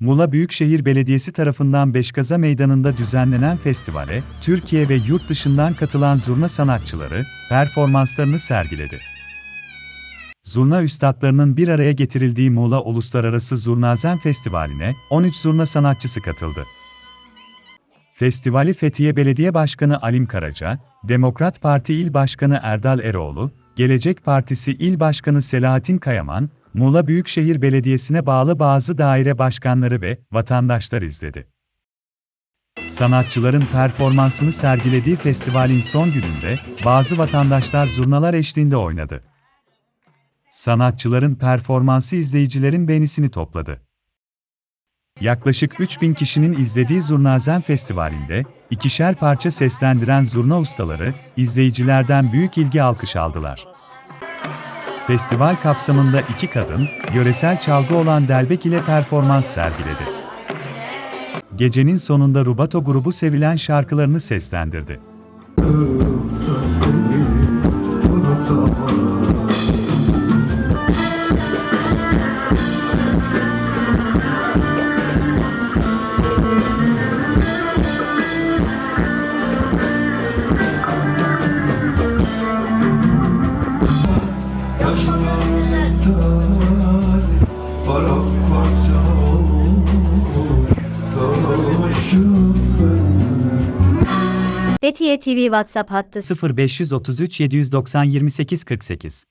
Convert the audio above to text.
Muğla Büyükşehir Belediyesi tarafından Beşkaza Meydanı'nda düzenlenen festivale, Türkiye ve yurt dışından katılan zurna sanatçıları, performanslarını sergiledi. Zurna üstadlarının bir araya getirildiği Muğla Uluslararası Zurnazen Festivali'ne 13 zurna sanatçısı katıldı. Festivali Fethiye Belediye Başkanı Alim Karaca, Demokrat Parti İl Başkanı Erdal Eroğlu, Gelecek Partisi İl Başkanı Selahattin Kayaman, Muğla Büyükşehir Belediyesi'ne bağlı bazı daire başkanları ve vatandaşlar izledi. Sanatçıların performansını sergilediği festivalin son gününde bazı vatandaşlar zurnalar eşliğinde oynadı. Sanatçıların performansı izleyicilerin beğenisini topladı. Yaklaşık 3000 kişinin izlediği Zurnazen Festivali'nde, ikişer parça seslendiren zurna ustaları, izleyicilerden büyük ilgi alkış aldılar. Festival kapsamında iki kadın, yöresel çalgı olan delbek ile performans sergiledi. Gecenin sonunda Rubato grubu sevilen şarkılarını seslendirdi. seni Fethiye TV WhatsApp hattı. 0533 790 28 48